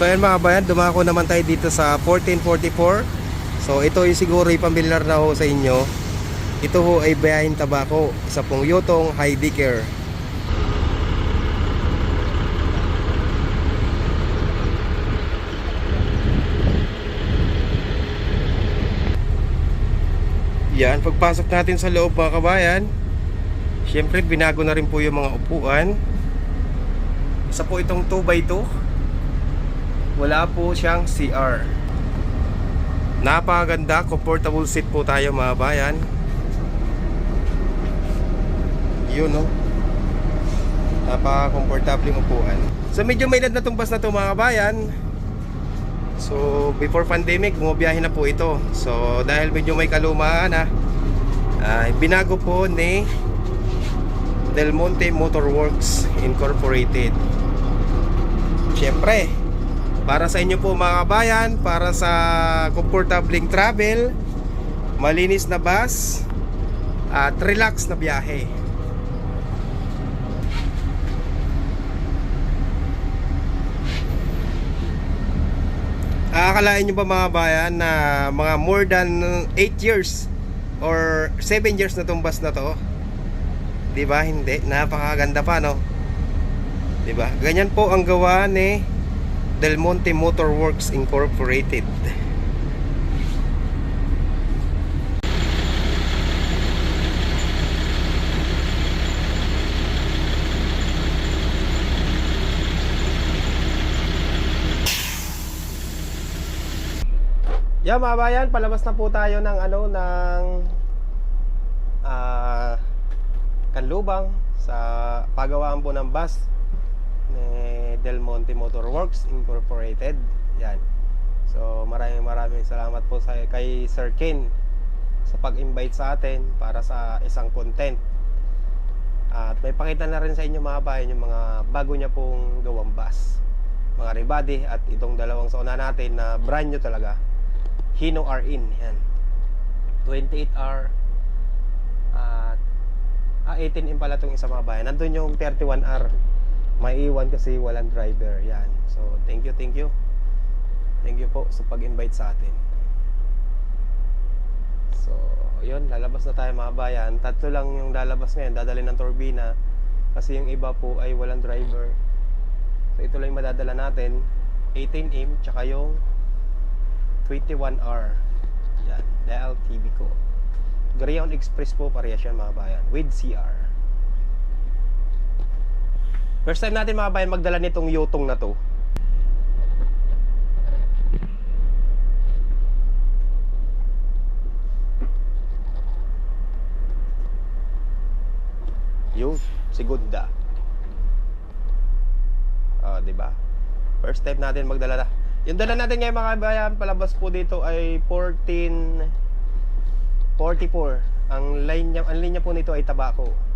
So ayan mga bayan, dumako naman tayo dito sa 1444. So ito yung siguro yung pamilyar na ho sa inyo. Ito ho ay Bayahin Tabako sa pong Yotong Heidi Care. Yan, pagpasok natin sa loob mga kabayan, Siyempre, binago na rin po yung mga upuan. Isa po itong 2x2. Wala po siyang CR. Napakaganda, comfortable seat po tayo mga bayan. Yun no. Napaka-comfortable upuan. So medyo may edad na tong bus na to mga bayan. So before pandemic, bumabiyahe na po ito. So dahil medyo may kalumaan na, ah, binago po ni Del Monte Motor Works Incorporated. Siyempre, para sa inyo po mga kabayan, para sa comfortabling travel, malinis na bus, at relax na biyahe. Akalain nyo ba mga bayan na mga more than 8 years or 7 years na tong bus na to? 'Di ba? Hindi, napakaganda pa no. 'Di ba? Ganyan po ang gawa ni Del Monte Motor Works Incorporated. Yeah, mga bayan, palabas na po tayo ng ano ng ah Kanlubang sa pagawaan po ng bus ni Del Monte Motor Works Incorporated. Yan. So maraming maraming salamat po sa kay Sir Ken sa pag-invite sa atin para sa isang content. At may pakita na rin sa inyo mga bayan yung mga bago niya pong gawang bus. Mga rebody at itong dalawang sauna natin na brand new talaga. Hino R in. Yan. 28R at Ah, 18 in pala itong isa mga bayan. Nandun yung 31R. May iwan kasi walang driver. Yan. So, thank you, thank you. Thank you po sa pag-invite sa atin. So, yun. Lalabas na tayo mga bayan. Tatlo lang yung lalabas ngayon. Dadali ng turbina. Kasi yung iba po ay walang driver. So, ito lang yung madadala natin. 18M, tsaka yung 21R. Yan. Dahil TV ko. Greyhound Express po parehas yan mga bayan with CR. First time natin mga bayan magdala nitong yotong na to. Yun, segunda. Ah, di ba? First time natin magdala na. Yung dala natin ngayon mga bayan, palabas po dito ay 14 44. Ang line niya, ang linya po nito ay tabako.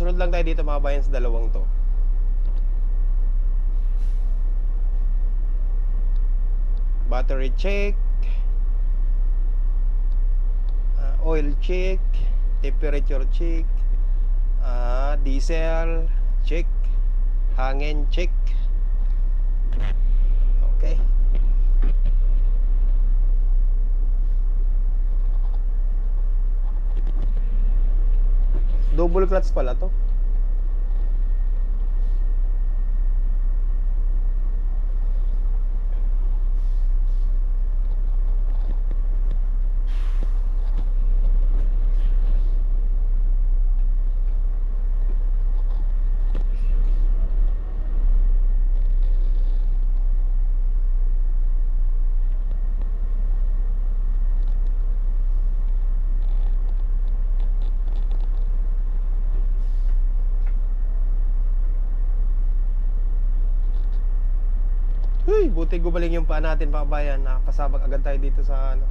Susunod lang tayo dito mga bayan sa dalawang to. Battery check. uh, oil check temperature check, ah, diesel check, hangin check. Okay. Double clutch pala to. Buti gumaling yung paa natin mga bayan. Nakapasabak agad tayo dito sa ano.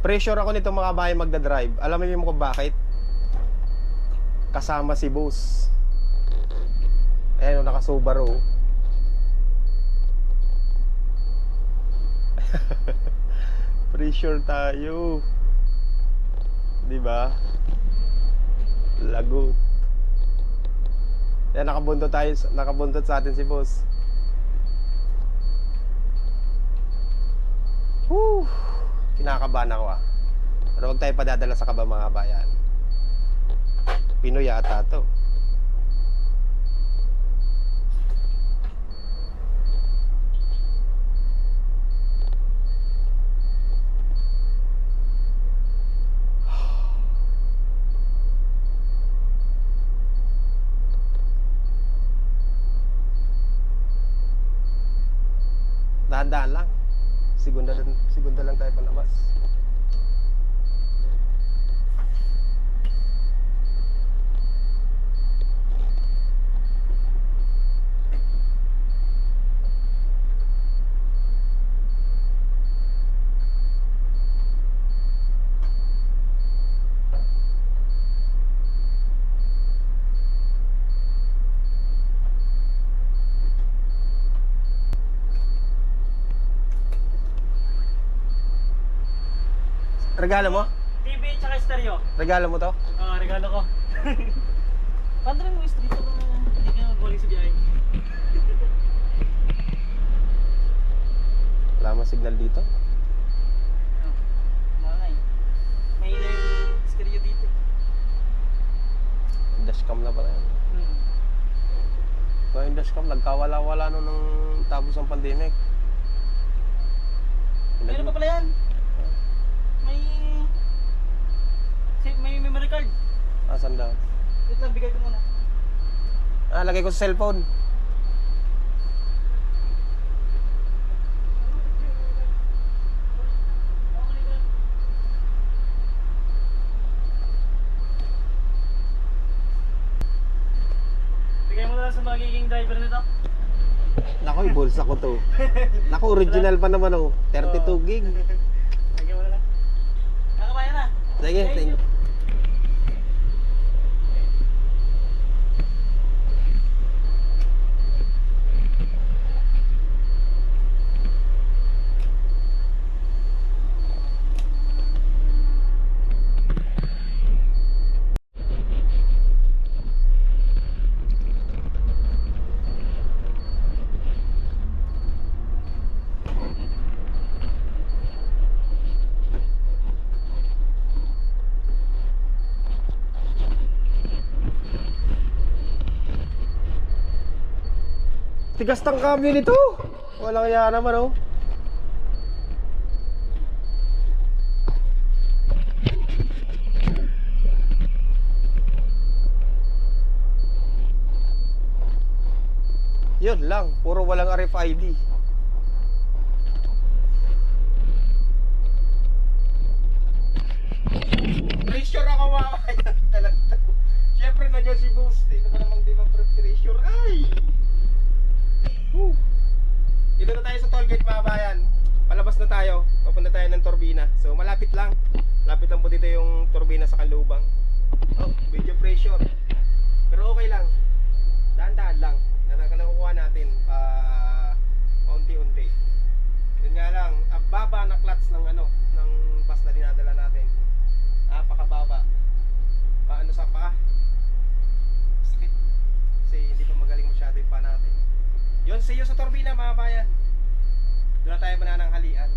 Pressure ako nito mga bahay magdadrive. Alam mo kung bakit? Kasama si boss. Ayan, oh, naka-Subaru. Pressure tayo. 'Di ba? Lagot. Yan, nakabuntot tayo, nakabuntot sa atin si boss. Whew! Kinakabahan ako ah. Pero huwag tayo padadala sa kaba mga bayan. Pinoy yata to. Dahan-dahan lang. Segunda, segunda lang tayo palabas. Regalo mo? TV tsaka stereo. Regalo mo to? Ah, regalo ko. Paano rin mo is dito kung hindi ka galing sa biyahe? Wala mo signal dito? Oh, wala nga eh. May yung stereo dito. Dashcam na pala yan. Hmm. So, yung dashcam, nagkawala-wala no nung tapos ng pandemic. Meron pa pala yan. May... Si, may memory card. Asan daw? Wait lang, bigay ko muna. Ah, lagay ko sa cellphone. Bigay mo na lang sa magiging driver nito. Nako, ibulsa ko to. Nako, original pa naman oh. 32 gig. Bigay mo na lang. Na. Sige, thank you. Tigas ng cambio nito. Walang iya naman oh. Yun lang, puro walang RFID. Pressure ako mamayan talaga. Siyempre nandiyan si Boost. Hindi naman namang di ma-pressure. Ay! Woo. Dito gate mga bayan. Palabas na tayo. Papunta tayo ng Turbina. So malapit lang. Lapit lang po dito yung turbina sa Kalubang. Oh, video pressure. Pero okay lang. Dahan-dahan lang. Na nakukuha natin pa unti-unti. Yun nga lang, ang baba na clutch ng ano, ng bus na dinadala natin. Napakababa. Paano sa paa? Sakit. Kasi hindi pa magaling masyado yung paa natin. Yun, see you sa Turbina mga bayan. Doon na tayo manananghalian.